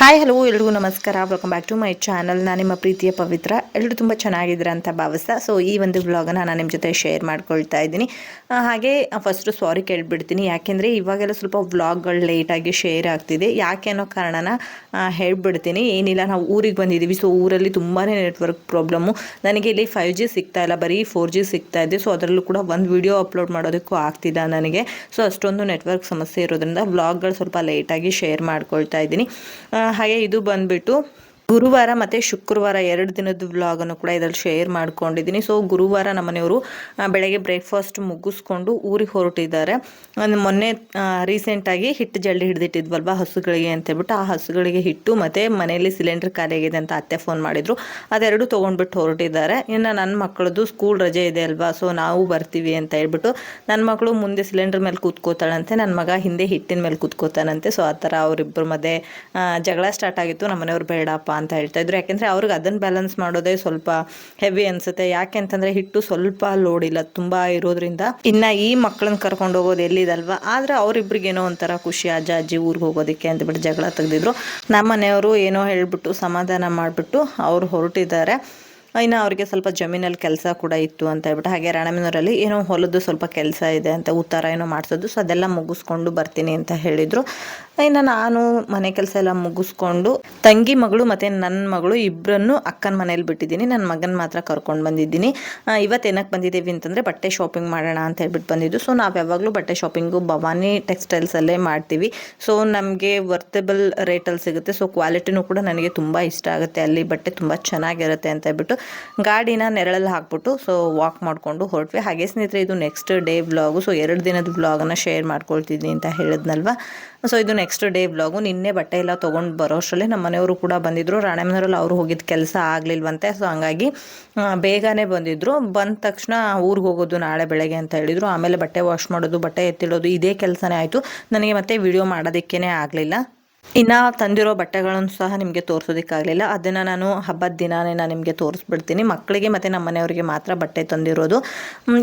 Hi hello ಎಲ್ರಿಗೂ ನಮಸ್ಕಾರ. Welcome back to my channel ನಾನು ನಿಮ್ಮ ಪ್ರೀತಿಯ ಪವಿತ್ರ. ಎಲ್ಲರೂ ತುಂಬ ಚೆನ್ನಾಗಿದ್ದೀರಾ ಅಂತ ಭಾವಿಸ್ತಾ ಸೊ ಈ ಒಂದು ವ್ಲಾಗನ್ನು ನಾನು ನಿಮ್ಮ ಜೊತೆ ಶೇರ್ ಮಾಡ್ಕೊಳ್ತಾ ಇದ್ದೀನಿ. ಹಾಗೆ ಫಸ್ಟು ಸಾರಿ ಕೇಳಿಬಿಡ್ತೀನಿ. ಯಾಕೆಂದರೆ ಇವಾಗೆಲ್ಲ ಸ್ವಲ್ಪ ವ್ಲಾಗ್ಗಳು ಲೇಟಾಗಿ ಶೇರ್ ಆಗ್ತಿದೆ. ಯಾಕೆ ಅನ್ನೋ ಕಾರಣನ ಹೇಳ್ಬಿಡ್ತೀನಿ. ಏನಿಲ್ಲ, ನಾವು ಊರಿಗೆ ಬಂದಿದ್ದೀವಿ ಸೊ ಊರಲ್ಲಿ ತುಂಬಾ ನೆಟ್ವರ್ಕ್ ಪ್ರಾಬ್ಲಮ್ಮು ನನಗೆ ಇಲ್ಲಿ ಫೈವ್ ಜಿ ಸಿಗ್ತಾ ಇಲ್ಲ, ಬರೀ ಫೋರ್ ಜಿ ಸಿಗ್ತಾ ಇದೆ ಸೊ ಅದರಲ್ಲೂ ಕೂಡ ಒಂದು ವಿಡಿಯೋ ಅಪ್ಲೋಡ್ ಮಾಡೋದಕ್ಕೂ ಆಗ್ತಿಲ್ಲ ನನಗೆ. ಸೊ ಅಷ್ಟೊಂದು ನೆಟ್ವರ್ಕ್ ಸಮಸ್ಯೆ ಇರೋದ್ರಿಂದ ವ್ಲಾಗ್ಗಳು ಸ್ವಲ್ಪ ಲೇಟಾಗಿ ಶೇರ್ ಮಾಡ್ಕೊಳ್ತಾ ಇದ್ದೀನಿ. ಹಾಗೆ ಇದು ಬಂದ್ಬಿಟ್ಟು ಗುರುವಾರ ಮತ್ತು ಶುಕ್ರವಾರ ಎರಡು ದಿನದ ವ್ಲಾಗನ್ನು ಕೂಡ ಇದರಲ್ಲಿ ಶೇರ್ ಮಾಡ್ಕೊಂಡಿದ್ದೀನಿ. ಸೊ ಗುರುವಾರ ನಮ್ಮನೆಯವರು ಬೆಳಗ್ಗೆ ಬ್ರೇಕ್ಫಾಸ್ಟ್ ಮುಗಿಸ್ಕೊಂಡು ಊರಿಗೆ ಹೊರಟಿದ್ದಾರೆ. ಮೊನ್ನೆ ರೀಸೆಂಟಾಗಿ ಹಿಟ್ಟು ಜಲ್ದಿ ಹಿಡಿದಿಟ್ಟಿದ್ವಲ್ವ ಹಸುಗಳಿಗೆ ಅಂತ ಹೇಳ್ಬಿಟ್ಟು, ಆ ಹಸುಗಳಿಗೆ ಹಿಟ್ಟು ಮತ್ತು ಮನೆಯಲ್ಲಿ ಸಿಲಿಂಡರ್ ಖಾಲಿಯಾಗಿದೆ ಅಂತ ಅತ್ತೆ ಫೋನ್ ಮಾಡಿದ್ರು. ಅದೆರಡು ತೊಗೊಂಡ್ಬಿಟ್ಟು ಹೊರಟಿದ್ದಾರೆ. ಇನ್ನು ನನ್ನ ಮಕ್ಕಳದ್ದು ಸ್ಕೂಲ್ ರಜೆ ಇದೆ ಅಲ್ವಾ ಸೊ ನಾವು ಬರ್ತೀವಿ ಅಂತ ಹೇಳ್ಬಿಟ್ಟು ನನ್ನ ಮಗಳು ಮುಂದೆ ಸಿಲಿಂಡರ್ ಮೇಲೆ ಕೂತ್ಕೋತಾಳಂತೆ ನನ್ನ ಮಗ ಹಿಂದೆ ಹಿಟ್ಟಿನ ಮೇಲೆ ಕೂತ್ಕೋತಾನಂತೆ. ಸೊ ಆ ಥರ ಅವರಿಬ್ಬರ ಮಧ್ಯೆ ಜಗಳ ಸ್ಟಾರ್ಟ್ ಆಗಿತ್ತು. ನಮ್ಮ ಮನೆಯವ್ರು ಬೇಡಪ್ಪ ಅಂತ ಹೇಳ್ತಾ ಇದ್ರು. ಯಾಕೆಂದರೆ ಅವ್ರಿಗೆ ಅದನ್ನು ಬ್ಯಾಲೆನ್ಸ್ ಮಾಡೋದೇ ಸ್ವಲ್ಪ ಹೆವಿ ಅನ್ಸುತ್ತೆ. ಯಾಕೆ ಅಂತಂದರೆ ಹಿಟ್ಟು ಸ್ವಲ್ಪ ಲೋಡ್ ಇಲ್ಲ, ತುಂಬ ಇರೋದ್ರಿಂದ. ಇನ್ನ ಈ ಮಕ್ಕಳನ್ನ ಕರ್ಕೊಂಡು ಹೋಗೋದು ಎಲ್ಲಿದಲ್ವಾ? ಆದರೆ ಅವರಿಬ್ರಿಗೇನೋ ಒಂಥರ ಖುಷಿ, ಅಜ್ಜ, ಅಜ್ಜಿ ಊರಿಗೆ ಹೋಗೋದಕ್ಕೆ ಅಂತಬಿಟ್ಟು ಜಗಳ ತೆಗೆದಿದ್ರು. ನಮ್ಮ ಮನೆಯವರು ಏನೋ ಹೇಳ್ಬಿಟ್ಟು ಸಮಾಧಾನ ಮಾಡಿಬಿಟ್ಟು ಅವ್ರು ಹೊರಟಿದ್ದಾರೆ. ಇನ್ನು ಅವರಿಗೆ ಸ್ವಲ್ಪ ಜಮೀನಲ್ಲಿ ಕೆಲಸ ಕೂಡ ಇತ್ತು ಅಂತ ಹೇಳ್ಬಿಟ್ಟು, ಹಾಗೆ ರಾಣಮನೂರಲ್ಲಿ ಏನೋ ಹೊಲದ್ದು ಸ್ವಲ್ಪ ಕೆಲಸ ಇದೆ ಅಂತ ಉತ್ತರ ಏನೋ ಮಾಡಿಸೋದು, ಸೊ ಅದೆಲ್ಲ ಮುಗಿಸ್ಕೊಂಡು ಬರ್ತೀನಿ ಅಂತ ಹೇಳಿದರು. ಇನ್ನು ನಾನು ಮನೆ ಕೆಲಸ ಎಲ್ಲ ಮುಗಿಸ್ಕೊಂಡು, ತಂಗಿ ಮಗಳು ಮತ್ತು ನನ್ನ ಮಗಳು ಇಬ್ಬರನ್ನು ಅಕ್ಕನ ಮನೇಲಿ ಬಿಟ್ಟಿದ್ದೀನಿ ನನ್ನ ಮಗನ ಮಾತ್ರ ಕರ್ಕೊಂಡು ಬಂದಿದ್ದೀನಿ. ಇವತ್ತು ಏನಕ್ಕೆ ಬಂದಿದ್ದೀವಿ ಅಂತಂದರೆ ಬಟ್ಟೆ ಶಾಪಿಂಗ್ ಮಾಡೋಣ ಅಂತ ಹೇಳ್ಬಿಟ್ಟು ಬಂದಿದ್ದು. ಸೊ ನಾವು ಯಾವಾಗಲೂ ಬಟ್ಟೆ ಶಾಪಿಂಗು ಭವಾನಿ ಟೆಕ್ಸ್ಟೈಲ್ಸಲ್ಲೇ ಮಾಡ್ತೀವಿ. ಸೊ ನಮಗೆ ವರ್ತಬಲ್ ರೇಟಲ್ಲಿ ಸಿಗುತ್ತೆ, ಸೊ ಕ್ವಾಲಿಟಿನೂ ಕೂಡ ನನಗೆ ತುಂಬ ಇಷ್ಟ ಆಗುತ್ತೆ, ಅಲ್ಲಿ ಬಟ್ಟೆ ತುಂಬ ಚೆನ್ನಾಗಿರುತ್ತೆ ಅಂತ ಹೇಳ್ಬಿಟ್ಟು ಗಾಡಿನ ನೆರಳಲ್ಲಿ ಹಾಕ್ಬಿಟ್ಟು ಸೊ ವಾಕ್ ಮಾಡಿಕೊಂಡು ಹೊರಟ್ವಿ. ಹಾಗೆ ಸ್ನೇಹಿತರೆ, ಇದು ನೆಕ್ಸ್ಟ್ ಡೇ ವ್ಲಾಗು ಸೊ ಎರಡು ದಿನದ ಬ್ಲಾಗನ್ನು ಶೇರ್ ಮಾಡ್ಕೊಳ್ತಿದ್ದೀನಿ ಅಂತ ಹೇಳಿದ್ನಲ್ವ? ಸೊ ಇದು ನೆಕ್ಸ್ಟ್ ಡೇ ವ್ಲಾಗು ನಿನ್ನೆ ಬಟ್ಟೆ ಎಲ್ಲ ತೊಗೊಂಡು ಬರೋ ಅಷ್ಟರಲ್ಲಿ ನಮ್ಮ ಮನೆಯವರು ಕೂಡ ಬಂದಿದ್ದರು ರಾಣಮ್ಮನವರಲ್ಲಿ ಅವರು ಹೋಗಿದ್ದ ಕೆಲಸ ಆಗಲಿಲ್ವಂತೆ. ಸೊ ಹಂಗಾಗಿ ಬೇಗನೆ ಬಂದಿದ್ದರು ಬಂದ ತಕ್ಷಣ ಊರಿಗೆ ಹೋಗೋದು ನಾಳೆ ಬೆಳಗ್ಗೆ ಅಂತ ಹೇಳಿದರು. ಆಮೇಲೆ ಬಟ್ಟೆ ವಾಶ್ ಮಾಡೋದು, ಬಟ್ಟೆ ಎತ್ತಿಡೋದು, ಇದೇ ಕೆಲಸನೇ ಆಯಿತು. ನನಗೆ ಮತ್ತೆ ವಿಡಿಯೋ ಮಾಡೋದಕ್ಕೇ ಆಗಲಿಲ್ಲ. ಇನ್ನು ತಂದಿರೋ ಬಟ್ಟೆಗಳನ್ನು ಸಹ ನಿಮಗೆ ತೋರಿಸೋದಕ್ಕಾಗಲಿಲ್ಲ. ಅದನ್ನು ನಾನು ಹಬ್ಬದ ದಿನಾನೇ ನಾನು ನಿಮಗೆ ತೋರಿಸ್ಬಿಡ್ತೀನಿ. ಮಕ್ಕಳಿಗೆ ಮತ್ತು ನಮ್ಮ ಮನೆಯವರಿಗೆ ಮಾತ್ರ ಬಟ್ಟೆ ತಂದಿರೋದು.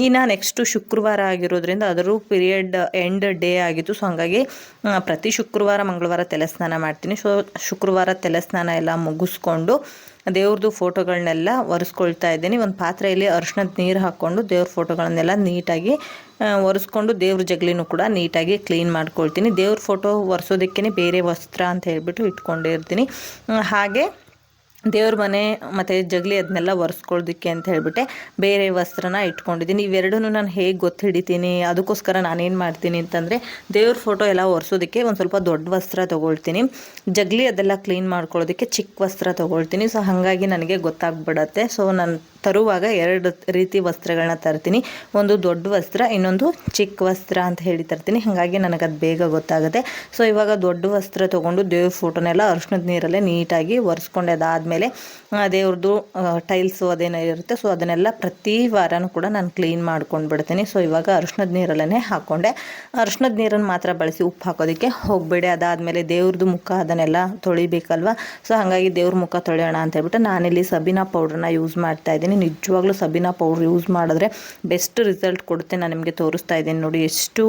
ಇನ್ನು ನೆಕ್ಸ್ಟು ಶುಕ್ರವಾರ ಆಗಿರೋದ್ರಿಂದ ಅದರ ಪೀರಿಯಡ್ ಎಂಡ್ ಡೇ ಆಗಿತ್ತು. ಸೊ ಹಾಗಾಗಿ ಪ್ರತಿ ಶುಕ್ರವಾರ ಮಂಗಳವಾರ ತಲೆ ಸ್ನಾನ ಮಾಡ್ತೀನಿ. ಸೊ ಶುಕ್ರವಾರ ತಲೆ ಸ್ನಾನ ಎಲ್ಲ ಮುಗಿಸ್ಕೊಂಡು ದೇವ್ರದ್ದು ಫೋಟೋಗಳನ್ನೆಲ್ಲ ಒರೆಸ್ಕೊಳ್ತಾ ಇದ್ದೀನಿ. ಒಂದು ಪಾತ್ರೆಯಲ್ಲಿ ಅರಿಶಿಣದ ನೀರು ಹಾಕ್ಕೊಂಡು ದೇವ್ರ ಫೋಟೋಗಳನ್ನೆಲ್ಲ ನೀಟಾಗಿ ಒರೆಸ್ಕೊಂಡು ದೇವ್ರ ಜಗಲಿನೂ ಕೂಡ ನೀಟಾಗಿ ಕ್ಲೀನ್ ಮಾಡ್ಕೊಳ್ತೀನಿ. ದೇವ್ರ ಫೋಟೋ ಒರೆಸೋದಕ್ಕೇ ಬೇರೆ ವಸ್ತ್ರ ಅಂತ ಹೇಳಿಬಿಟ್ಟು ಇಟ್ಕೊಂಡಿರ್ತೀನಿ. ಹಾಗೆ ದೇವ್ರ ಮನೆ ಮತ್ತು ಜಗಲಿ ಅದನ್ನೆಲ್ಲ ಒರೆಸ್ಕೊಳ್ಳೋದಕ್ಕೆ ಅಂತ ಹೇಳಿಬಿಟ್ಟೆ. ಬೇರೆ ವಸ್ತ್ರನ ಇಟ್ಕೊಂಡಿದ್ದೀನಿ. ಇವೆರಡೂ ನಾನು ಹೇಗೆ ಗೊತ್ತು ಹಿಡಿತೀನಿ ಅದಕ್ಕೋಸ್ಕರ ನಾನೇನು ಮಾಡ್ತೀನಿ ಅಂತಂದರೆ ದೇವ್ರ ಫೋಟೋ ಎಲ್ಲ ಒರೆಸೋದಕ್ಕೆ ಒಂದು ಸ್ವಲ್ಪ ದೊಡ್ಡ ವಸ್ತ್ರ ತೊಗೊಳ್ತೀನಿ. ಜಗಲಿ ಅದೆಲ್ಲ ಕ್ಲೀನ್ ಮಾಡ್ಕೊಳ್ಳೋದಕ್ಕೆ ಚಿಕ್ಕ ವಸ್ತ್ರ ತೊಗೊಳ್ತೀನಿ. ಸೊ ಹಾಗಾಗಿ ನನಗೆ ಗೊತ್ತಾಗ್ಬಿಡತ್ತೆ. ಸೊ ನಾನು ತರುವಾಗ ಎರಡು ರೀತಿ ವಸ್ತ್ರಗಳನ್ನ ತರ್ತೀನಿ. ಒಂದು ದೊಡ್ಡ ವಸ್ತ್ರ, ಇನ್ನೊಂದು ಚಿಕ್ಕ ವಸ್ತ್ರ ಅಂತ ಹೇಳಿ ತರ್ತೀನಿ. ಹಾಗಾಗಿ ನನಗೆ ಅದು ಬೇಗ ಗೊತ್ತಾಗುತ್ತೆ. ಸೊ ಇವಾಗ ದೊಡ್ಡ ವಸ್ತ್ರ ತೊಗೊಂಡು ದೇವ್ರ ಫೋಟೋನೆಲ್ಲ ಅರ್ಶಿಣದ ನೀರಲ್ಲೇ ನೀಟಾಗಿ ಒರೆಸ್ಕೊಂಡೆ ಅದಾದಮೇಲೆ ದೇವ್ರದ್ದು ಟೈಲ್ಸು ಅದೇನೋ ಇರುತ್ತೆ. ಸೊ ಅದನ್ನೆಲ್ಲ ಪ್ರತಿ ವಾರನೂ ಕೂಡ ನಾನು ಕ್ಲೀನ್ ಮಾಡ್ಕೊಂಡು ಬಿಡ್ತೀನಿ. ಸೊ ಇವಾಗ ಅರ್ಶಿಣದ ನೀರಲ್ಲೇ ಹಾಕ್ಕೊಂಡೆ ಅರ್ಶಿಣದ ನೀರನ್ನು ಮಾತ್ರ ಬಳಸಿ ಉಪ್ಪು ಹಾಕೋದಕ್ಕೆ ಹೋಗಬೇಡಿ. ಅದಾದಮೇಲೆ ದೇವ್ರದ್ದು ಮುಖ ಅದನ್ನೆಲ್ಲ ತೊಳಿಬೇಕಲ್ವ? ಸೊ ಹಾಗಾಗಿ ದೇವ್ರ ಮುಖ ತೊಳೆಯೋಣ ಅಂತ ಹೇಳ್ಬಿಟ್ಟು ನಾನಿಲ್ಲಿ ಸಬೀನಾ ಪೌಡ್ರನ್ನ ಯೂಸ್ ಮಾಡ್ತಾ ಇದ್ದೀನಿ. ನಿಜವಾಗ್ಲೂ ಸಬೀನಾ ಪೌಡ್ರ್ ಯೂಸ್ ಮಾಡಿದ್ರೆ ಬೆಸ್ಟ್ ರಿಸಲ್ಟ್ ಕೊಡುತ್ತೆ ನಾನು ನಿಮಗೆ ತೋರಿಸ್ತಾ ಇದ್ದೀನಿ ನೋಡಿ. ಎಷ್ಟು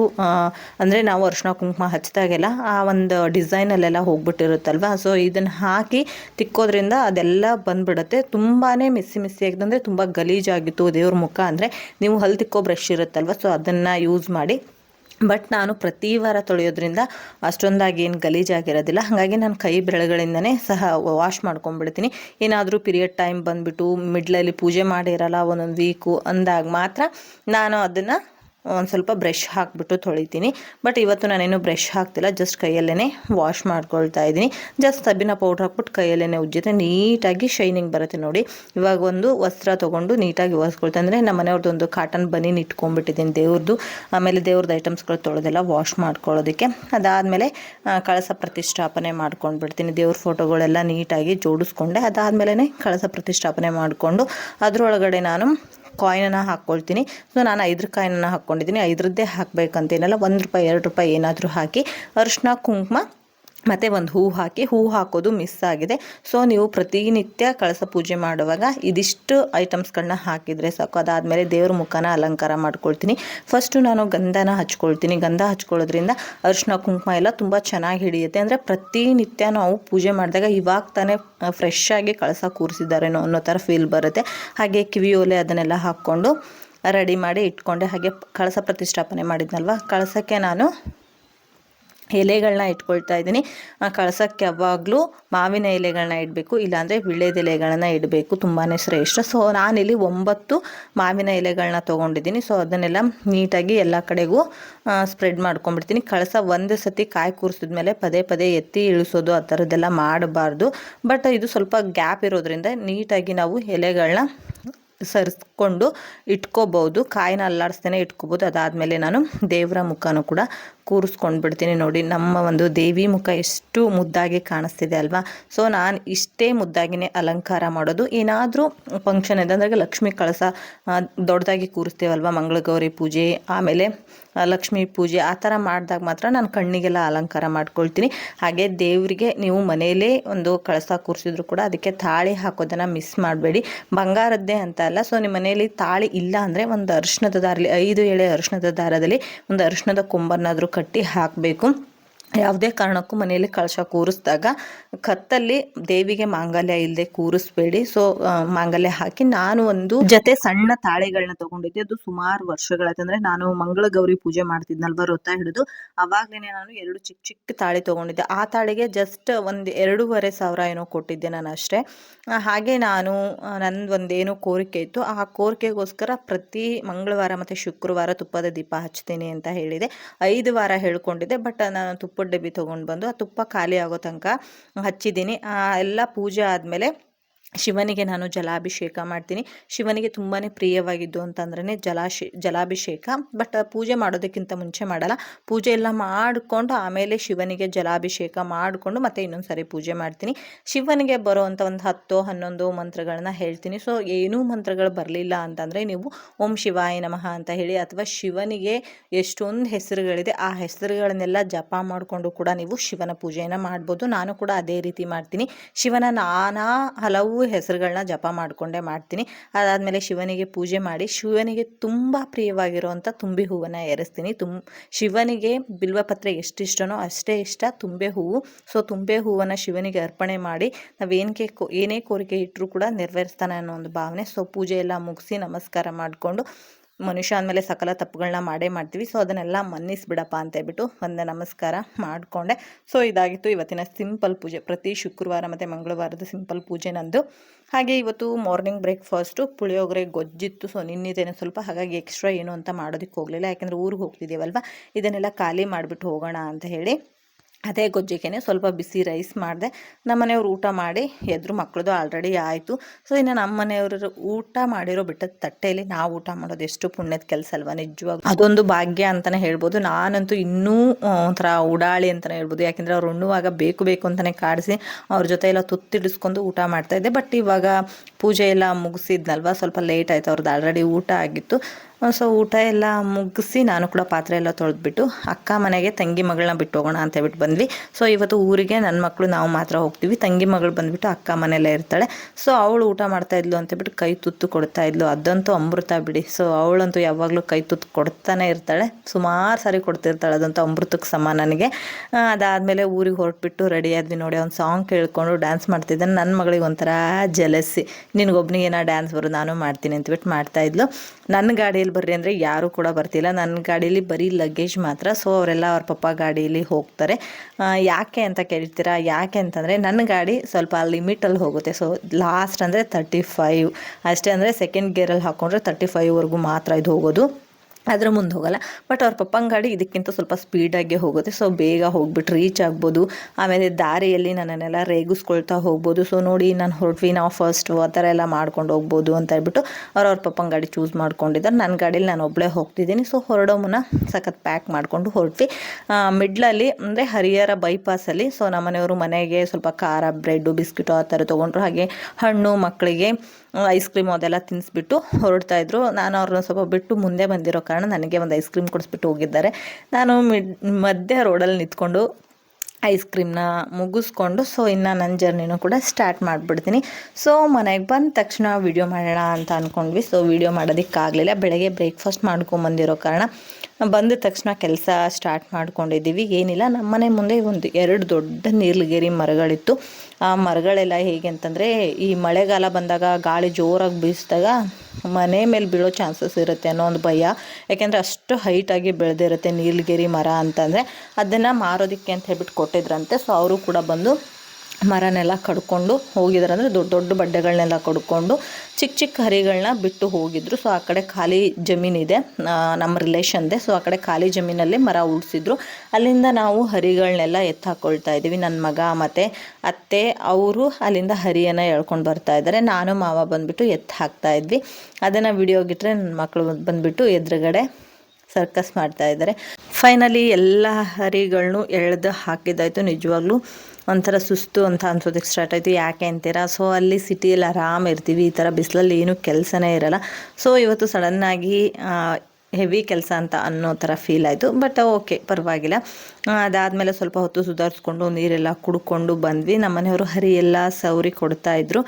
ಅಂದರೆ ನಾವು ಅರಿಶಿನ ಕುಂಕುಮ ಹಚ್ಚಿದಾಗೆಲ್ಲ ಆ ಒಂದು ಡಿಸೈನಲ್ಲೆಲ್ಲ ಹೋಗ್ಬಿಟ್ಟಿರುತ್ತಲ್ವ? ಸೊ ಇದನ್ನು ಹಾಕಿ ತಿಕ್ಕೋದ್ರಿಂದ ಅದೆಲ್ಲ ಬಂದ್ಬಿಡುತ್ತೆ. ತುಂಬಾ ಮಿಸ್ಸಿ ಮಿಸ್ಸಿ ಆಗಿದಂದರೆ ತುಂಬ ಗಲೀಜಾಗಿತ್ತು ದೇವ್ರ ಮುಖ ಅಂದರೆ ನೀವು ಹಲ್ ತಿಕ್ಕೋ ಬ್ರಷ್ ಇರುತ್ತಲ್ವ ಸೊ ಅದನ್ನು ಯೂಸ್ ಮಾಡಿ. ಬಟ್ ನಾನು ಪ್ರತಿ ವಾರ ತೊಳೆಯೋದ್ರಿಂದ ಅಷ್ಟೊಂದಾಗಿ ಏನು ಗಲೀಜಾಗಿರೋದಿಲ್ಲ. ಹಾಗಾಗಿ ನಾನು ಕೈ ಬೆರಳುಗಳಿಂದನೇ ಸಹ ವಾಶ್ ಮಾಡ್ಕೊಂಡ್ಬಿಡ್ತೀನಿ. ಏನಾದರೂ ಪಿರಿಯಡ್ ಟೈಮ್ ಬಂದುಬಿಟ್ಟು ಮಿಡ್ಲಲ್ಲಿ ಪೂಜೆ ಮಾಡಿರಲ್ಲ ಒಂದೊಂದು ವೀಕು ಅಂದಾಗ ಮಾತ್ರ ನಾನು ಅದನ್ನು ಒಂದು ಸ್ವಲ್ಪ ಬ್ರಷ್ ಹಾಕಿಬಿಟ್ಟು ತೊಳಿತೀನಿ. ಬಟ್ ಇವತ್ತು ನಾನೇನು ಬ್ರಷ್ ಹಾಕ್ತಿಲ್ಲ ಜಸ್ಟ್ ಕೈಯಲ್ಲೇ ವಾಶ್ ಮಾಡ್ಕೊಳ್ತಾ ಇದ್ದೀನಿ. ಜಸ್ಟ್ ಸಬ್ಬಿನ ಪೌಡ್ರ್ ಹಾಕ್ಬಿಟ್ಟು ಕೈಯಲ್ಲೇ ಉಜ್ಜಿದ್ರೆ ನೀಟಾಗಿ ಶೈನಿಂಗ್ ಬರುತ್ತೆ ನೋಡಿ. ಇವಾಗ ಒಂದು ವಸ್ತ್ರ ತೊಗೊಂಡು ನೀಟಾಗಿ ಒರೆಸ್ಕೊಳ್ತಾ ಅಂದರೆ ನಮ್ಮ ಮನೆಯವ್ರದ್ದು ಒಂದು ಕಾಟನ್ ಬನೀನ್ ಇಟ್ಕೊಂಡ್ಬಿಟ್ಟಿದ್ದೀನಿ ದೇವ್ರದ್ದು ಆಮೇಲೆ ದೇವ್ರದ್ದು ಐಟಮ್ಸ್ಗಳು ತೊಳೆದೆಲ್ಲ ವಾಶ್ ಮಾಡ್ಕೊಳ್ಳೋದಕ್ಕೆ. ಅದಾದಮೇಲೆ ಕಳಸ ಪ್ರತಿಷ್ಠಾಪನೆ ಮಾಡ್ಕೊಂಡ್ಬಿಡ್ತೀನಿ. ದೇವ್ರ ಫೋಟೋಗಳೆಲ್ಲ ನೀಟಾಗಿ ಜೋಡಿಸ್ಕೊಂಡೆ. ಅದಾದಮೇಲೆ ಕಳಸ ಪ್ರತಿಷ್ಠಾಪನೆ ಮಾಡಿಕೊಂಡು ಅದರೊಳಗಡೆ ನಾನು ಕಾಯಿನನ್ನು ಹಾಕ್ಕೊಳ್ತೀನಿ ಸೊ, ನಾನು ಐದ್ರ ಕಾಯಿನನ್ನು ಹಾಕ್ಕೊಂಡಿದ್ದೀನಿ ಐದರದ್ದೇ ಹಾಕಬೇಕಂತೇನಲ್ಲ ಒಂದು ರೂಪಾಯಿ, ಎರಡು ರೂಪಾಯಿ ಏನಾದರೂ ಹಾಕಿ ಅರಿಶಿನ ಕುಂಕುಮ ಮತ್ತು ಒಂದು ಹೂ ಹಾಕಿ, ಹೂ ಹಾಕೋದು ಮಿಸ್ ಆಗಿದೆ. ಸೊ ನೀವು ಪ್ರತಿನಿತ್ಯ ಕಳಸ ಪೂಜೆ ಮಾಡುವಾಗ ಇದಿಷ್ಟು ಐಟಮ್ಸ್ಗಳನ್ನ ಹಾಕಿದರೆ ಸಾಕು. ಅದಾದಮೇಲೆ ದೇವ್ರ ಮುಖನ ಅಲಂಕಾರ ಮಾಡ್ಕೊಳ್ತೀನಿ. ಫಸ್ಟು ನಾನು ಗಂಧನ ಹಚ್ಕೊಳ್ತೀನಿ. ಗಂಧ ಹಚ್ಕೊಳ್ಳೋದ್ರಿಂದ ಅರಿಶಿನ ಕುಂಕುಮ ಎಲ್ಲ ತುಂಬ ಚೆನ್ನಾಗಿ ಹಿಡಿಯುತ್ತೆ. ಅಂದರೆ ಪ್ರತಿನಿತ್ಯ ನಾವು ಪೂಜೆ ಮಾಡಿದಾಗ ಇವಾಗ ತಾನೇ ಫ್ರೆಶ್ ಆಗಿ ಕಳಸ ಕೂರಿಸಿದ್ದಾರೇನೋ ಅನ್ನೋ ಥರ ಫೀಲ್ ಬರುತ್ತೆ. ಹಾಗೆ ಕಿವಿ ಓಲೆ ಅದನ್ನೆಲ್ಲ ಹಾಕ್ಕೊಂಡು ರೆಡಿ ಮಾಡಿ ಇಟ್ಕೊಂಡೆ. ಹಾಗೆ ಕಳಸ ಪ್ರತಿಷ್ಠಾಪನೆ ಮಾಡಿದ್ನಲ್ವ? ಕಳಸಕ್ಕೆ ನಾನು ಎಲೆಗಳನ್ನ ಇಟ್ಕೊಳ್ತಾ ಇದ್ದೀನಿ. ಕಳಸಕ್ಕೆ ಯಾವಾಗಲೂ ಮಾವಿನ ಎಲೆಗಳನ್ನ ಇಡಬೇಕು, ಇಲ್ಲಾಂದರೆ ವಿಳೆದೆಲೆಗಳನ್ನ ಇಡಬೇಕು ತುಂಬಾ ಶ್ರೇಷ್ಠ. ಸೊ ನಾನಿಲ್ಲಿ ಒಂಬತ್ತು ಮಾವಿನ ಎಲೆಗಳನ್ನ ತೊಗೊಂಡಿದ್ದೀನಿ. ಸೊ ಅದನ್ನೆಲ್ಲ ನೀಟಾಗಿ ಎಲ್ಲ ಕಡೆಗೂ ಸ್ಪ್ರೆಡ್ ಮಾಡ್ಕೊಂಡ್ಬಿಡ್ತೀನಿ. ಕಳಸ ಒಂದೇ ಸತಿ ಕಾಯಿ ಕೂರಿಸಿದ್ಮೇಲೆ ಪದೇ ಪದೇ ಎತ್ತಿ ಇಳಿಸೋದು, ಆ ಥರದ್ದೆಲ್ಲ ಮಾಡಬಾರ್ದು. ಬಟ್ ಇದು ಸ್ವಲ್ಪ ಗ್ಯಾಪ್ ಇರೋದ್ರಿಂದ ನೀಟಾಗಿ ನಾವು ಎಲೆಗಳನ್ನ ಸರಿಸ್ಕೊಂಡು ಇಟ್ಕೋಬೋದು, ಕಾಯಿನ ಅಲ್ಲಾಡಿಸ್ತೇನೆ ಇಟ್ಕೋಬೋದು. ಅದಾದಮೇಲೆ ನಾನು ದೇವರ ಮುಖನೂ ಕೂಡ ಕೂರಿಸ್ಕೊಂಡು ಬಿಡ್ತೀನಿ ನೋಡಿ. ನಮ್ಮ ಒಂದು ದೇವಿ ಮುಖ ಎಷ್ಟು ಮುದ್ದಾಗಿ ಕಾಣಿಸ್ತಿದೆ ಅಲ್ವಾ? ಸೊ ನಾನು ಇಷ್ಟೇ ಮುದ್ದಾಗಿನೇ ಅಲಂಕಾರ ಮಾಡೋದು. ಏನಾದರೂ ಫಂಕ್ಷನ್ ಇದೆ ಅಂದರೆ ಲಕ್ಷ್ಮೀ ಕಳಸ ದೊಡ್ಡದಾಗಿ ಕೂರಿಸ್ತೇವಲ್ವ? ಮಂಗಳಗೌರಿ ಪೂಜೆ, ಆಮೇಲೆ ಲಕ್ಷ್ಮೀ ಪೂಜೆ, ಆ ಥರ ಮಾಡಿದಾಗ ಮಾತ್ರ ನಾನು ಕಣ್ಣಿಗೆಲ್ಲ ಅಲಂಕಾರ ಮಾಡ್ಕೊಳ್ತೀನಿ. ಹಾಗೆ ದೇವರಿಗೆ ನೀವು ಮನೆಯಲ್ಲೇ ಒಂದು ಕಳಸ ಕೂರಿಸಿದ್ರು ಕೂಡ ಅದಕ್ಕೆ ತಾಳಿ ಹಾಕೋದನ್ನು ಮಿಸ್ ಮಾಡಬೇಡಿ. ಬಂಗಾರದ್ದೇ ಅಂತ ಅಲ್ಲ. ಸೊ ನಿಮ್ಮ ಮನೆಯಲ್ಲಿ ತಾಳಿ ಇಲ್ಲ ಅಂದರೆ ಒಂದು ಅರಿಶಿಣದ ದಾರಲಿ ಐದು ಎಳೆ ಅರಿಶಿಣದ ದಾರದಲ್ಲಿ ಒಂದು ಅರಿಶಿಣದ ಕೊಂಬನ್ನಾದರೂ ಕಟ್ಟಿ ಹಾಕಬೇಕು. ಯಾವುದೇ ಕಾರಣಕ್ಕೂ ಮನೆಯಲ್ಲಿ ಕಳಶ ಕೂರಿಸಿದಾಗ ಕತ್ತಲ್ಲಿ ದೇವಿಗೆ ಮಾಂಗಲ್ಯ ಇಲ್ಲದೆ ಕೂರಿಸ್ಬೇಡಿ. ಸೊ ಮಾಂಗಲ್ಯ ಹಾಕಿ ನಾನು ಒಂದು ಜೊತೆ ಸಣ್ಣ ತಾಳೆಗಳನ್ನ ತಗೊಂಡಿದ್ದೆ. ಅದು ಸುಮಾರು ವರ್ಷಗಳಾಯ್ತಂದ್ರೆ ನಾನು ಮಂಗಳ ಗೌರಿ ಪೂಜೆ ಮಾಡ್ತಿದ್ನಲ್ವ ರೊತ್ತ ಹಿಡಿದು. ಅವಾಗಲೇ ನಾನು ಎರಡು ಚಿಕ್ಕ ಚಿಕ್ಕ ತಾಳಿ ತಗೊಂಡಿದ್ದೆ. ಆ ತಾಳಿಗೆ ಜಸ್ಟ್ ಒಂದು ಎರಡೂವರೆ ಸಾವಿರ ಏನೋ ಕೊಟ್ಟಿದ್ದೆ ನಾನು ಅಷ್ಟೇ. ಹಾಗೆ ನಾನು ನಂದು ಒಂದೇನು ಕೋರಿಕೆ ಇತ್ತು. ಆ ಕೋರಿಕೆಗೋಸ್ಕರ ಪ್ರತಿ ಮಂಗಳವಾರ ಮತ್ತು ಶುಕ್ರವಾರ ತುಪ್ಪದ ದೀಪ ಹಚ್ತೀನಿ ಅಂತ ಹೇಳಿದೆ. ಐದು ವಾರ ಹೇಳ್ಕೊಂಡಿದ್ದೆ, ಬಟ್ ನಾನು ತುಪ್ಪ ಡಬ್ಬಿ ತೊಗೊಂಡು ಬಂದು ಆ ತುಪ್ಪ ಖಾಲಿ ಆಗೋ ತನಕ ಹಚ್ಚಿದ್ದೀನಿ. ಎಲ್ಲ ಪೂಜೆ ಆದಮೇಲೆ ಶಿವನಿಗೆ ನಾನು ಜಲಾಭಿಷೇಕ ಮಾಡ್ತೀನಿ. ಶಿವನಿಗೆ ತುಂಬಾ ಪ್ರಿಯವಾಗಿದ್ದು ಅಂತಂದ್ರೆ ಜಲಾಶಿ, ಜಲಾಭಿಷೇಕ. ಬಟ್ ಪೂಜೆ ಮಾಡೋದಕ್ಕಿಂತ ಮುಂಚೆ ಮಾಡಲ್ಲ. ಪೂಜೆ ಎಲ್ಲ ಮಾಡಿಕೊಂಡು ಆಮೇಲೆ ಶಿವನಿಗೆ ಜಲಾಭಿಷೇಕ ಮಾಡಿಕೊಂಡು ಮತ್ತೆ ಇನ್ನೊಂದು ಸಾರಿ ಪೂಜೆ ಮಾಡ್ತೀನಿ. ಶಿವನಿಗೆ ಬರುವಂಥ ಒಂದು ಹತ್ತು, ಹನ್ನೊಂದು ಮಂತ್ರಗಳನ್ನ ಹೇಳ್ತೀನಿ. ಸೊ ಏನೂ ಮಂತ್ರಗಳು ಬರಲಿಲ್ಲ ಅಂತಂದರೆ ನೀವು ಓಂ ಶಿವಾಯ ನಮಃ ಅಂತ ಹೇಳಿ ಅಥವಾ ಶಿವನಿಗೆ ಎಷ್ಟೊಂದು ಹೆಸರುಗಳಿದೆ, ಆ ಹೆಸರುಗಳನ್ನೆಲ್ಲ ಜಪ ಮಾಡಿಕೊಂಡು ಕೂಡ ನೀವು ಶಿವನ ಪೂಜೆಯನ್ನು ಮಾಡ್ಬೋದು. ನಾನು ಕೂಡ ಅದೇ ರೀತಿ ಮಾಡ್ತೀನಿ. ಶಿವನ ನಾನಾ ಹಲವು ಹೆಸರುಗಳನ್ನ ಜಪ ಮಾಡಿಕೊಂಡೇ ಮಾಡ್ತೀನಿ. ಅದಾದಮೇಲೆ ಶಿವನಿಗೆ ಪೂಜೆ ಮಾಡಿ ಶಿವನಿಗೆ ತುಂಬ ಪ್ರಿಯವಾಗಿರುವಂಥ ತುಂಬಿ ಹೂವನ್ನು ಏರಿಸ್ತೀನಿ ತುಂಬ ಶಿವನಿಗೆ ಬಿಲ್ವಪತ್ರೆ ಎಷ್ಟು ಇಷ್ಟನೋ ಅಷ್ಟೇ ಇಷ್ಟ ತುಂಬೆ ಹೂವು. ಸೊ ತುಂಬೆ ಹೂವನ್ನು ಶಿವನಿಗೆ ಅರ್ಪಣೆ ಮಾಡಿ ನಾವೇನಕ್ಕೆ ಕೋ, ಏನೇ ಕೋರಿಕೆ ಇಟ್ಟರೂ ಕೂಡ ನೆರವೇರಿಸ್ತಾನೆ ಅನ್ನೋ ಒಂದು ಭಾವನೆ. ಸೊ ಪೂಜೆ ಎಲ್ಲ ಮುಗಿಸಿ ನಮಸ್ಕಾರ ಮಾಡಿಕೊಂಡು ಮನುಷ್ಯ ಅಂದಮೇಲೆ ಸಕಲ ತಪ್ಪುಗಳನ್ನ ಮಾಡೇ ಮಾಡ್ತೀವಿ. ಸೊ ಅದನ್ನೆಲ್ಲ ಮನ್ನಿಸ್ಬಿಡಪ್ಪ ಅಂತ ಹೇಳ್ಬಿಟ್ಟು ಒಂದು ನಮಸ್ಕಾರ ಮಾಡಿಕೊಂಡೆ. ಸೊ ಇದಾಗಿತ್ತು ಇವತ್ತಿನ ಸಿಂಪಲ್ ಪೂಜೆ. ಪ್ರತಿ ಶುಕ್ರವಾರ ಮತ್ತು ಮಂಗಳವಾರದ ಸಿಂಪಲ್ ಪೂಜೆ ನಂದು. ಹಾಗೆ ಇವತ್ತು ಮಾರ್ನಿಂಗ್ ಬ್ರೇಕ್ಫಾಸ್ಟು ಪುಳಿಯೋಗರೆ ಗೊಜ್ಜಿತ್ತು. ಸೊ ನಿನ್ನಿದ್ದೇನೆ ಸ್ವಲ್ಪ ಹಾಗಾಗಿ ಎಕ್ಸ್ಟ್ರಾ ಏನು ಅಂತ ಮಾಡೋದಕ್ಕೆ ಹೋಗಲಿಲ್ಲ. ಯಾಕೆಂದರೆ ಊರಿಗೆ ಹೋಗ್ತಿದ್ದೀವಲ್ವ? ಇದನ್ನೆಲ್ಲ ಖಾಲಿ ಮಾಡಿಬಿಟ್ಟು ಹೋಗೋಣ ಅಂತ ಹೇಳಿ. ಅದೇ ಗೊಜ್ಜಿಗೆನೆ ಸ್ವಲ್ಪ ಬಿಸಿ ರೈಸ್ ಮಾಡಿದೆ. ನಮ್ಮ ಮನೆಯವ್ರು ಊಟ ಮಾಡಿ ಎದ್ರು ಮಕ್ಕಳದು ಆಲ್ರೆಡಿ ಆಯಿತು. ಸೊ ಇನ್ನು ನಮ್ಮ ಮನೆಯವರು ಊಟ ಮಾಡಿರೋ ಬಿಟ್ಟದ ತಟ್ಟೆಯಲ್ಲಿ ನಾವು ಊಟ ಮಾಡೋದು ಎಷ್ಟು ಪುಣ್ಯದ ಕೆಲಸ ಅಲ್ವಾ ನಿಜವಾಗ ಅದೊಂದು ಭಾಗ್ಯ ಅಂತಲೇ ಹೇಳ್ಬೋದು. ನಾನಂತೂ ಇನ್ನೂ ಒಂಥರ ಉಡಾಳಿ ಅಂತಲೇ ಹೇಳ್ಬೋದು. ಯಾಕೆಂದರೆ ಅವ್ರು ಉಣ್ಣುವಾಗ ಬೇಕು ಬೇಕು ಅಂತಲೇ ಕಾಡಿಸಿ ಅವ್ರ ಜೊತೆ ಎಲ್ಲ ತುತ್ತಿಡಿಸ್ಕೊಂಡು ಊಟ ಮಾಡ್ತಾಯಿದ್ದೆ ಬಟ್ ಇವಾಗ ಪೂಜೆ ಎಲ್ಲ ಮುಗಿಸಿದ್ನಲ್ವ? ಸ್ವಲ್ಪ ಲೇಟ್ ಆಯಿತು. ಅವ್ರದ್ದು ಆಲ್ರೆಡಿ ಊಟ ಆಗಿತ್ತು. ಸೊ ಊಟ ಎಲ್ಲ ಮುಗಿಸಿ ನಾನು ಕೂಡ ಪಾತ್ರೆ ಎಲ್ಲ ತೊಳೆದ್ಬಿಟ್ಟು ಅಕ್ಕ ಮನೆಗೆ ತಂಗಿ ಮಗಳನ್ನ ಬಿಟ್ಟು ಹೋಗೋಣ ಅಂತ ಹೇಳ್ಬಿಟ್ಟು ಬಂದ್ವಿ. ಸೊ ಇವತ್ತು ಊರಿಗೆ ನನ್ನ ಮಕ್ಕಳು ನಾವು ಮಾತ್ರ ಹೋಗ್ತೀವಿ. ತಂಗಿ ಮಗಳು ಬಂದ್ಬಿಟ್ಟು ಅಕ್ಕ ಮನೆಯಲ್ಲೇ ಇರ್ತಾಳೆ. ಸೊ ಅವಳು ಊಟ ಮಾಡ್ತಾ ಇದ್ಲು ಅಂತೇಳ್ಬಿಟ್ಟು ಕೈ ತುತ್ತು ಕೊಡ್ತಾ ಇದ್ಲು. ಅದಂತೂ ಅಮೃತ ಬಿಡಿ. ಸೊ ಅವಳಂತೂ ಯಾವಾಗಲೂ ಕೈ ತುತ್ತು ಕೊಡ್ತಾನೆ ಇರ್ತಾಳೆ. ಸುಮಾರು ಸಾರಿ ಕೊಡ್ತಿರ್ತಾಳೆ ಅದಂತೂ ಅಮೃತಕ್ಕೆ ಸಮ ನನಗೆ. ಅದಾದಮೇಲೆ ಊರಿಗೆ ಹೊರಟ್ಬಿಟ್ಟು ರೆಡಿ ಆದ್ವಿ ನೋಡಿ. ಒಂದು ಸಾಂಗ್ ಕೇಳ್ಕೊಂಡು ಡ್ಯಾನ್ಸ್ ಮಾಡ್ತಿದ್ದಾನೆ. ನನ್ನ ಮಗಳಿಗೆ ಒಂಥರ ಜಲಸಿ ನಿನಗೊಬ್ಬನಿಗೆ ಏನೋ ಡ್ಯಾನ್ಸ್ ಬರೋದು ನಾನು ಮಾಡ್ತೀನಿ ಅಂತಬಿಟ್ಟು ಮಾಡ್ತಾಯಿದ್ಲು ನನ್ನ ಗಾಡಿ ಗಾಡೀಲಿ ಬರ್ರಿ ಅಂದರೆ ಯಾರೂ ಕೂಡ ಬರ್ತಿಲ್ಲ. ನನ್ನ ಗಾಡೀಲಿ ಬರೀ ಲಗೇಜ್ ಮಾತ್ರ. ಸೊ ಅವರೆಲ್ಲ ಅವ್ರ ಪಪ್ಪ ಗಾಡೀಲಿ ಹೋಗ್ತಾರೆ. ಯಾಕೆ ಅಂತ ಕೇಳ್ತೀರಾ? ಯಾಕೆ ಅಂತಂದರೆ ನನ್ನ ಗಾಡಿ ಸ್ವಲ್ಪ ಲಿಮಿಟಲ್ಲಿ ಹೋಗುತ್ತೆ. ಸೊ ಲಾಸ್ಟ್ ಅಂದರೆ ತರ್ಟಿ ಫೈವ್ ಅಷ್ಟೇ ಅಂದರೆ ಸೆಕೆಂಡ್ ಗೇರಲ್ಲಿ ಹಾಕ್ಕೊಂಡ್ರೆ ತರ್ಟಿ ಫೈವ್ವರೆಗೂ ಮಾತ್ರ ಇದು ಹೋಗೋದು. ಅದ್ರ ಮುಂದೆ ಹೋಗಲ್ಲ. ಬಟ್ ಅವ್ರ ಪಪ್ಪನ ಗಾಡಿ ಇದಕ್ಕಿಂತ ಸ್ವಲ್ಪ ಸ್ಪೀಡಾಗಿ ಹೋಗುತ್ತೆ. ಸೊ ಬೇಗ ಹೋಗ್ಬಿಟ್ಟು ರೀಚ್ ಆಗ್ಬೋದು. ಆಮೇಲೆ ದಾರಿಯಲ್ಲಿ ನನ್ನನ್ನೆಲ್ಲ ರೇಗಿಸ್ಕೊಳ್ತಾ ಹೋಗ್ಬೋದು. ಸೊ ನೋಡಿ ನಾನು ಹೊರಟ್ವಿ, ನಾವು ಫಸ್ಟು ಆ ಥರ ಎಲ್ಲ ಮಾಡ್ಕೊಂಡು ಹೋಗ್ಬೋದು ಅಂತ ಹೇಳ್ಬಿಟ್ಟು ಅವ್ರು ಅವ್ರ ಪಪ್ಪನ ಗಾಡಿ ಚೂಸ್ ಮಾಡ್ಕೊಂಡಿದ್ದಾರೆ ನನ್ನ ಗಾಡೀಲಿ ನಾನು ಒಬ್ಬಳೇ ಹೋಗ್ತಿದ್ದೀನಿ. ಸೊ ಹೊರಡೋ ಮುನ್ನ ಸಖತ್ ಪ್ಯಾಕ್ ಮಾಡಿಕೊಂಡು ಹೊರಟ್ವಿ. ಮಿಡ್ಲಲ್ಲಿ ಅಂದರೆ ಹರಿಹರ ಬೈಪಾಸಲ್ಲಿ ಸೊ ನಮ್ಮ ಮನೆಯವರು ಮನೆಗೆ ಸ್ವಲ್ಪ ಖಾರ ಬ್ರೆಡ್ಡು ಬಿಸ್ಕಿಟು ಆ ಥರ ತೊಗೊಂಡ್ರು. ಹಾಗೆ ಹಣ್ಣು ಮಕ್ಕಳಿಗೆ ಐಸ್ ಕ್ರೀಮ್ ಅದೆಲ್ಲ ತಿನ್ನಿಸ್ಬಿಟ್ಟು ಹೊರಡ್ತಾ ಇದ್ರು. ನಾನು ಅವ್ರನ್ನ ಸ್ವಲ್ಪ ಬಿಟ್ಟು ಮುಂದೆ ಬಂದಿರೋ ಕಾರಣ ನನಗೆ ಒಂದು ಐಸ್ ಕ್ರೀಮ್ ಕೊಡಿಸ್ಬಿಟ್ಟು ಹೋಗಿದ್ದಾರೆ. ನಾನು ಮಿಡ್, ಮಧ್ಯೆ ರೋಡಲ್ಲಿ ನಿಂತ್ಕೊಂಡು ಐಸ್ ಕ್ರೀಮ್ನ ಮುಗಿಸ್ಕೊಂಡು, ಸೊ ಇನ್ನು ನನ್ನ ಜರ್ನಿನೂ ಕೂಡ ಸ್ಟಾರ್ಟ್ ಮಾಡಿಬಿಡ್ತೀನಿ. ಸೊ ಮನೆಗೆ ಬಂದ ತಕ್ಷಣ ವೀಡಿಯೋ ಮಾಡೋಣ ಅಂತ ಅಂದ್ಕೊಂಡ್ವಿ ಸೊ ವೀಡಿಯೋ ಮಾಡೋದಕ್ಕಾಗಲಿಲ್ಲ. ಬೆಳಗ್ಗೆ ಬ್ರೇಕ್ಫಾಸ್ಟ್ ಮಾಡ್ಕೊಂಬಂದಿರೋ ಕಾರಣ ಬಂದ ತಕ್ಷಣ ಕೆಲಸ ಸ್ಟಾರ್ಟ್ ಮಾಡ್ಕೊಂಡಿದ್ದೀವಿ. ಏನಿಲ್ಲ ನಮ್ಮ ಮನೆ ಮುಂದೆ ಒಂದು ಎರಡು ದೊಡ್ಡ ನೀಲಗಿರಿ ಮರಗಳಿತ್ತು. ಆ ಮರಗಳೆಲ್ಲ ಹೇಗೆ ಅಂತಂದರೆ, ಈ ಮಳೆಗಾಲ ಬಂದಾಗ, ಗಾಳಿ ಜೋರಾಗಿ ಬೀಸಿದಾಗ ಮನೆ ಮೇಲೆ ಬೀಳೋ ಚಾನ್ಸಸ್ ಇರುತ್ತೆ ಅನ್ನೋ ಒಂದು ಭಯ. ಯಾಕೆಂದರೆ ಅಷ್ಟು ಹೈಟಾಗಿ ಬೆಳೆದಿರುತ್ತೆ ನೀಲಗಿರಿ ಮರ ಅಂತಂದರೆ. ಅದನ್ನು ಮಾರೋದಕ್ಕೆ ಅಂತ ಹೇಳ್ಬಿಟ್ಟು ಕೊಟ್ಟಿದ್ರಂತೆ. ಸೊ ಅವರು ಕೂಡ ಬಂದು ಮರನೆಲ್ಲ ಕಡ್ಕೊಂಡು ಹೋಗಿದ್ದಾರೆ. ಅಂದರೆ ದೊಡ್ಡ ದೊಡ್ಡ ಬಡ್ಡೆಗಳನ್ನೆಲ್ಲ ಕಡ್ಕೊಂಡು ಚಿಕ್ಕ ಚಿಕ್ಕ ಹರಿಗಳನ್ನ ಬಿಟ್ಟು ಹೋಗಿದ್ರು. ಸೊ ಆ ಕಡೆ ಖಾಲಿ ಜಮೀನಿದೆ. ನಮ್ಮ ರಿಲೇಷನ್ದೆ ಸೊ ಆ ಕಡೆ ಖಾಲಿ ಜಮೀನಲ್ಲಿ ಮರ ಉಳಿಸಿದ್ರು. ಅಲ್ಲಿಂದ ನಾವು ಹರಿಗಳನ್ನೆಲ್ಲ ಎತ್ತಾಕೊಳ್ತಾ ಇದ್ದೀವಿ. ನನ್ನ ಮಗ ಮತ್ತು ಅತ್ತೆ, ಅವರು ಅಲ್ಲಿಂದ ಹರಿಯನ್ನು ಎಳ್ಕೊಂಡು ಬರ್ತಾ ಇದ್ದಾರೆ. ನಾನು ಮಾವ ಬಂದುಬಿಟ್ಟು ಎತ್ತ ಹಾಕ್ತಾ ಇದ್ವಿ. ಅದನ್ನು ವಿಡಿಯೋಗಿಟ್ರೆ ನನ್ನ ಮಕ್ಕಳು ಬಂದುಬಿಟ್ಟು ಎದುರುಗಡೆ ಸರ್ಕಸ್ ಮಾಡ್ತಾ ಇದ್ದಾರೆ. ಫೈನಲಿ ಎಲ್ಲ ಹರಿಗಳನ್ನೂ ಎಳೆದು ಹಾಕಿದ್ದಾಯಿತು. ನಿಜವಾಗ್ಲೂ ಒಂಥರ ಸುಸ್ತು ಅಂತ ಅನ್ಸೋದಕ್ಕೆ ಸ್ಟಾರ್ಟ್ ಆಯಿತು. ಯಾಕೆ ಅಂತೀರಾ? ಸೊ ಅಲ್ಲಿ ಸಿಟಿಯಲ್ಲಿ ಆರಾಮ ಇರ್ತೀವಿ. ಈ ಥರ ಬಿಸಿಲಲ್ಲಿ ಏನೂ ಕೆಲಸನೇ ಇರಲ್ಲ. ಸೊ ಇವತ್ತು ಸಡನ್ನಾಗಿ ಹೆವಿ ಕೆಲಸ ಅಂತ ಅನ್ನೋ ಥರ ಫೀಲ್ ಆಯಿತು. ಬಟ್ ಓಕೆ ಪರವಾಗಿಲ್ಲ. ಅದಾದಮೇಲೆ ಸ್ವಲ್ಪ ಹೊತ್ತು ಸುಧಾರಿಸ್ಕೊಂಡು ನೀರೆಲ್ಲ ಕುಡ್ಕೊಂಡು ಬಂದ್ವಿ. ನಮ್ಮ ಮನೆಯವರು ಹರಿ ಎಲ್ಲ ಸೌರಿ ಕೊಡ್ತಾ ಇದ್ರು.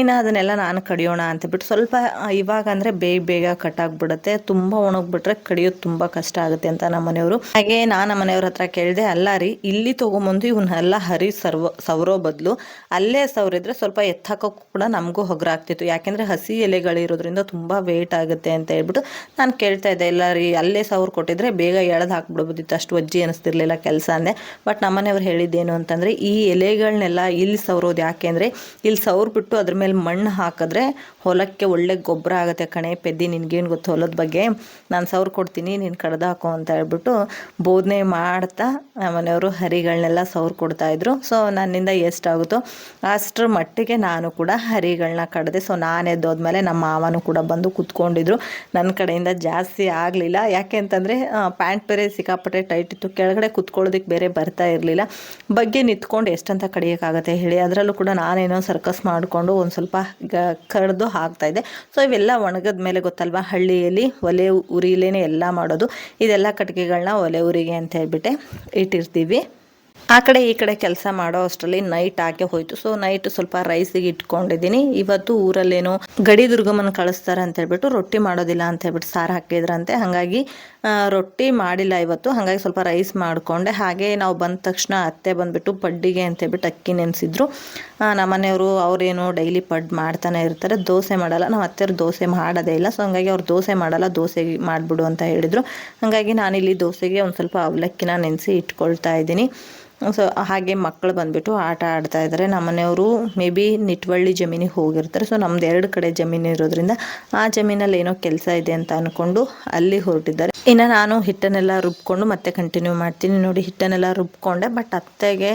ಇನ್ನು ಅದನ್ನೆಲ್ಲ ನಾನು ಕಡಿಯೋಣ ಅಂತ ಬಿಟ್ಟು ಸ್ವಲ್ಪ ಇವಾಗ ಅಂದರೆ ಬೇಗ ಬೇಗ ಕಟ್ಟಾಗ್ಬಿಡುತ್ತೆ ತುಂಬ ಒಣಗಿಬಿಟ್ರೆ ಕಡಿಯೋದು ತುಂಬ ಕಷ್ಟ ಆಗುತ್ತೆ ಅಂತ ನಮ್ಮ ಮನೆಯವರು. ಹಾಗೆ ನಾನು ನಮ್ಮ ಮನೆಯವ್ರ ಹತ್ರ ಕೇಳಿದೆ, ಅಲ್ಲ ರೀ, ಇಲ್ಲಿ ತೊಗೊಂಬಂದು ಇವನ್ನೆಲ್ಲ ಹರಿ ಸರ್ವ, ಸವರೋ ಬದಲು. ಅಲ್ಲೇ ಸವರಿದ್ರೆ ಸ್ವಲ್ಪ ಎತ್ತಾಕೋಕ್ಕೂ ಕೂಡ ನಮಗೂ ಹೊಗರಾಗ್ತಿತ್ತು ಯಾಕೆಂದರೆ ಹಸಿ ಎಲೆಗಳಿರೋದ್ರಿಂದ ತುಂಬ ವೇಟ್ ಆಗುತ್ತೆ ಅಂತ ಹೇಳ್ಬಿಟ್ಟು ನಾನು ಕೇಳ್ತಾ ಇದ್ದೆ. ಎಲ್ಲ ರೀ, ಅಲ್ಲೇ ಸೌರ್ ಕೊಟ್ಟಿದ್ರೆ ಬೇಗ ಎಳೆದು ಹಾಕ್ಬಿಡ್ಬೋದಿತ್ತು. ಅಷ್ಟು ಅಜ್ಜಿ ಅನಿಸ್ತಿರ್ಲಿಲ್ಲ ಕೆಲಸ ಅಂದೆ ಬಟ್ ನಮ್ಮನೆಯವ್ರು ಹೇಳಿದ್ದೇನು ಅಂತಂದರೆ, ಈ ಎಲೆಗಳನ್ನೆಲ್ಲ ಇಲ್ಲಿ ಸವರೋದು ಯಾಕೆ ಅಂದರೆ, ಇಲ್ಲಿ ಬಿಟ್ಟು ಅದ್ರ ಮೇಲೆ ಮಣ್ಣು ಹಾಕಿದ್ರೆ ಹೊಲಕ್ಕೆ ಒಳ್ಳೆ ಗೊಬ್ಬರ ಆಗುತ್ತೆ ಕಣೆ ಪೆದ್ದಿ. ನಿನಗೇನು ಗೊತ್ತು ಹೊಲದ ಬಗ್ಗೆ? ನಾನು ಸೌರ್ ಕೊಡ್ತೀನಿ, ನೀನು ಕಡ್ದು ಹಾಕೋ ಅಂತ ಹೇಳ್ಬಿಟ್ಟು ಬೋಧನೆ ಮಾಡ್ತಾ ನಮ್ಮನೆಯವರು ಹರಿಗಳನ್ನೆಲ್ಲ ಸವ್ರು ಕೊಡ್ತಾಯಿದ್ರು ಸೊ ನನ್ನಿಂದ ಎಷ್ಟಾಗುತ್ತೋ ಅಷ್ಟರ ಮಟ್ಟಿಗೆ ನಾನು ಕೂಡ ಹರಿಗಳನ್ನ ಕಡ್ದೆ. ಸೊ ನಾನು ಎದ್ದೋದ್ಮೇಲೆ ನಮ್ಮ ಮಾವನು ಕೂಡ ಬಂದು ಕುತ್ಕೊಂಡಿದ್ರು. ನನ್ನ ಕಡೆಯಿಂದ ಜಾಸ್ತಿ ಆಗಲಿಲ್ಲ. ಯಾಕೆ ಅಂತಂದರೆ ಪ್ಯಾಂಟ್ ಬೇರೆ ಸಿಕ್ಕಾಪಟ್ಟೆ ಟೈಟ್ ಇತ್ತು. ಕೆಳಗಡೆ ಕುತ್ಕೊಳ್ಳೋದಕ್ಕೆ ಬೇರೆ ಬರ್ತಾ ಇರಲಿಲ್ಲ. ಬಗ್ಗೆ ನಿಂತ್ಕೊಂಡು ಎಷ್ಟಂತ ಕಡಿಯೋಕ್ಕಾಗತ್ತೆ ಹೇಳಿ. ಅದರಲ್ಲೂ ಕೂಡ ನಾನೇನೋ ಸರ್ಕಸ್ ಮಾಡಿಕೊಂಡು ಒಂದು ಸ್ವಲ್ಪ ಗ ಕಡ್ದು ಹಾಕ್ತಾಯಿದ್ದೆ ಸೊ ಇವೆಲ್ಲ ಒಣಗದ ಮೇಲೆ ಗೊತ್ತಲ್ವ? ಹಳ್ಳಿಯಲ್ಲಿ ಒಲೆ ಉರಿಲೇನೆ ಎಲ್ಲ ಮಾಡೋದು. ಇದೆಲ್ಲ ಕಟ್ಟಿಗೆಗಳನ್ನ ಒಲೆ ಉರಿಗೆ ಅಂತ ಹೇಳ್ಬಿಟ್ಟೆ ಇಟ್ಟಿರ್ತೀವಿ. ಆ ಕಡೆ ಈ ಕಡೆ ಕೆಲಸ ಮಾಡೋ ಅಷ್ಟರಲ್ಲಿ ನೈಟ್ ಆಕೆ ಹೋಯ್ತು. ಸೊ ನೈಟ್ ಸ್ವಲ್ಪ ರೈಸಿಗೆ ಇಟ್ಕೊಂಡಿದ್ದೀನಿ. ಇವತ್ತು ಊರಲ್ಲೇನೋ ಗಡಿ ದುರ್ಗಮ್ಮನ ಕಳಿಸ್ತಾರೆ ಅಂತ ಹೇಳ್ಬಿಟ್ಟು ರೊಟ್ಟಿ ಮಾಡೋದಿಲ್ಲ ಅಂತ ಹೇಳ್ಬಿಟ್ಟು ಸಾರು ಹಾಕಿದ್ರಂತೆ. ಹಾಗಾಗಿ ರೊಟ್ಟಿ ಮಾಡಿಲ್ಲ ಇವತ್ತು. ಹಾಗಾಗಿ ಸ್ವಲ್ಪ ರೈಸ್ ಮಾಡಿಕೊಂಡೆ. ಹಾಗೆ ನಾವು ಬಂದ ತಕ್ಷಣ ಅತ್ತೆ ಬಂದುಬಿಟ್ಟು ಪಡ್ಡಿಗೆ ಅಂತ ಹೇಳ್ಬಿಟ್ಟು ಅಕ್ಕಿ ನೆನೆಸಿದ್ರು. ನಮ್ಮನೆಯವರು ಅವರೇನು ಡೈಲಿ ಪಡ್ ಮಾಡ್ತಾನೆ ಇರ್ತಾರೆ. ದೋಸೆ ಮಾಡಲ್ಲ. ನಾವು ಅತ್ತೆಯವ್ರು ದೋಸೆ ಮಾಡೋದೇ ಇಲ್ಲ. ಸೊ ಹಂಗಾಗಿ ಅವ್ರು ದೋಸೆ ಮಾಡಲ್ಲ. ದೋಸೆ ಮಾಡಿಬಿಡು ಅಂತ ಹೇಳಿದರು. ಹಾಗಾಗಿ ನಾನಿಲ್ಲಿ ದೋಸೆಗೆ ಒಂದು ಸ್ವಲ್ಪ ಅವಲಕ್ಕಿನ ನೆನೆಸಿ ಇಟ್ಕೊಳ್ತಾ ಇದ್ದೀನಿ. ಸೊ ಹಾಗೆ ಮಕ್ಕಳು ಬಂದುಬಿಟ್ಟು ಆಟ ಆಡ್ತಾ ಇದ್ದಾರೆ. ನಮ್ಮನೆಯವರು ಮೇ ಬಿ ನಿಟ್ವಳ್ಳಿ ಜಮೀನಿಗೆ ಹೋಗಿರ್ತಾರೆ. ಸೊ ನಮ್ದು ಎರಡು ಕಡೆ ಜಮೀನು ಇರೋದ್ರಿಂದ ಆ ಜಮೀನಲ್ಲಿ ಏನೋ ಕೆಲಸ ಇದೆ ಅಂತ ಅಂದ್ಕೊಂಡು ಅಲ್ಲಿ ಹೊರಟಿದ್ದಾರೆ. ಇನ್ನು ನಾನು ಹಿಟ್ಟನ್ನೆಲ್ಲ ರುಬ್ಕೊಂಡು ಮತ್ತೆ ಕಂಟಿನ್ಯೂ ಮಾಡ್ತೀನಿ. ನೋಡಿ, ಹಿಟ್ಟನ್ನೆಲ್ಲ ರುಬ್ಕೊಂಡೆ ಬಟ್ ಅತ್ತೆಗೆ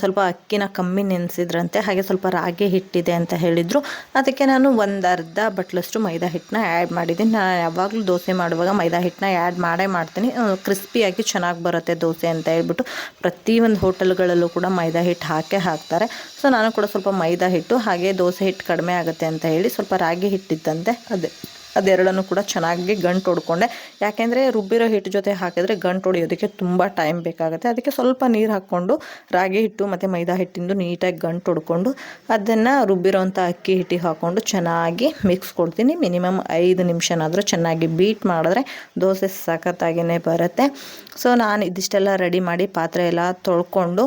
ಸ್ವಲ್ಪ ಅಕ್ಕಿನ ಕಮ್ಮಿ ನೆನೆಸಿದ್ರಂತೆ, ಹಾಗೆ ಸ್ವಲ್ಪ ರಾಗಿ ಹಿಟ್ಟಿದೆ ಅಂತ ಹೇಳಿದರು. ಅದಕ್ಕೆ ನಾನು ಒಂದು ಅರ್ಧ ಬಟ್ಲಷ್ಟು ಮೈದಾ ಹಿಟ್ಟನ್ನ ಆ್ಯಡ್ ಮಾಡಿದ್ದೀನಿ. ನಾನು ಯಾವಾಗಲೂ ದೋಸೆ ಮಾಡುವಾಗ ಮೈದಾ ಹಿಟ್ಟನ್ನ ಆ್ಯಡ್ ಮಾಡೇ ಮಾಡ್ತೀನಿ. ಕ್ರಿಸ್ಪಿಯಾಗಿ ಚೆನ್ನಾಗಿ ಬರುತ್ತೆ ದೋಸೆ ಅಂತ ಹೇಳ್ಬಿಟ್ಟು. ಪ್ರತಿಯೊಂದು ಹೋಟೆಲ್ಗಳಲ್ಲೂ ಕೂಡ ಮೈದಾ ಹಿಟ್ಟು ಹಾಕೇ ಹಾಕ್ತಾರೆ. ಸೊ ನಾನು ಕೂಡ ಸ್ವಲ್ಪ ಮೈದಾ ಹಿಟ್ಟು, ಹಾಗೆ ದೋಸೆ ಹಿಟ್ಟು ಕಡಿಮೆ ಆಗುತ್ತೆ ಅಂತ ಹೇಳಿ ಸ್ವಲ್ಪ ರಾಗಿ ಹಿಟ್ಟಿದ್ದಂತೆ ಅದೇ. ಅದೆರಡನ್ನು ಕೂಡ ಚೆನ್ನಾಗಿ ಗಂಟು ಹೊಡ್ಕೊಂಡೆ ಯಾಕೆಂದರೆ ರುಬ್ಬಿರೋ ಹಿಟ್ಟು ಜೊತೆ ಹಾಕಿದ್ರೆ ಗಂಟು ಹೊಡೆಯೋದಕ್ಕೆ ತುಂಬ ಟೈಮ್ ಬೇಕಾಗುತ್ತೆ. ಅದಕ್ಕೆ ಸ್ವಲ್ಪ ನೀರು ಹಾಕ್ಕೊಂಡು ರಾಗಿ ಹಿಟ್ಟು ಮತ್ತು ಮೈದಾ ಹಿಟ್ಟಿಂದು ನೀಟಾಗಿ ಗಂಟು ಹೊಡ್ಕೊಂಡು ಅದನ್ನು ರುಬ್ಬಿರೋಂಥ ಅಕ್ಕಿ ಹಿಟ್ಟಿಗೆ ಹಾಕ್ಕೊಂಡು ಚೆನ್ನಾಗಿ ಮಿಕ್ಸ್ ಕೊಡ್ತೀನಿ. ಮಿನಿಮಮ್ ಐದು ನಿಮಿಷನಾದರೂ ಚೆನ್ನಾಗಿ ಬೀಟ್ ಮಾಡಿದ್ರೆ ದೋಸೆ ಸಖತ್ತಾಗಿಯೇ ಬರುತ್ತೆ. ಸೊ ನಾನು ಇದಿಷ್ಟೆಲ್ಲ ರೆಡಿ ಮಾಡಿ ಪಾತ್ರೆ ಎಲ್ಲ ತೊಳ್ಕೊಂಡು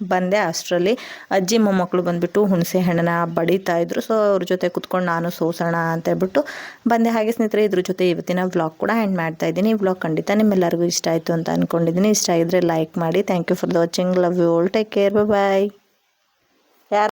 ಬಂದೆ ಅಷ್ಟರಲ್ಲಿ. ಅಜ್ಜಿ ಮೊಮ್ಮಕ್ಕಳು ಬಂದುಬಿಟ್ಟು ಹುಣಸೆ ಹಣ್ಣನ್ನ ಬಡಿತಾ ಇದ್ರು. ಸೊ ಅವ್ರ ಜೊತೆ ಕುತ್ಕೊಂಡು ನಾನು ಸೋಸೋಣ ಅಂತ ಹೇಳ್ಬಿಟ್ಟು ಬಂದೆ. ಹಾಗೆ ಸ್ನೇಹಿತರೆ, ಇದ್ರ ಜೊತೆ ಇವತ್ತಿನ ವ್ಲಾಗ್ ಕೂಡ ಹ್ಯಾಂಡ್ ಮಾಡ್ತಾ ಇದ್ದೀನಿ. ಈ ವ್ಲಾಗ್ ಖಂಡಿತ ನಿಮ್ಮೆಲ್ಲರಿಗೂ ಇಷ್ಟ ಆಯಿತು ಅಂತ ಅಂದ್ಕೊಂಡಿದ್ದೀನಿ ಇಷ್ಟ ಆಗಿದ್ರೆ ಲೈಕ್ ಮಾಡಿ. Thank you for the watching love you all take care bye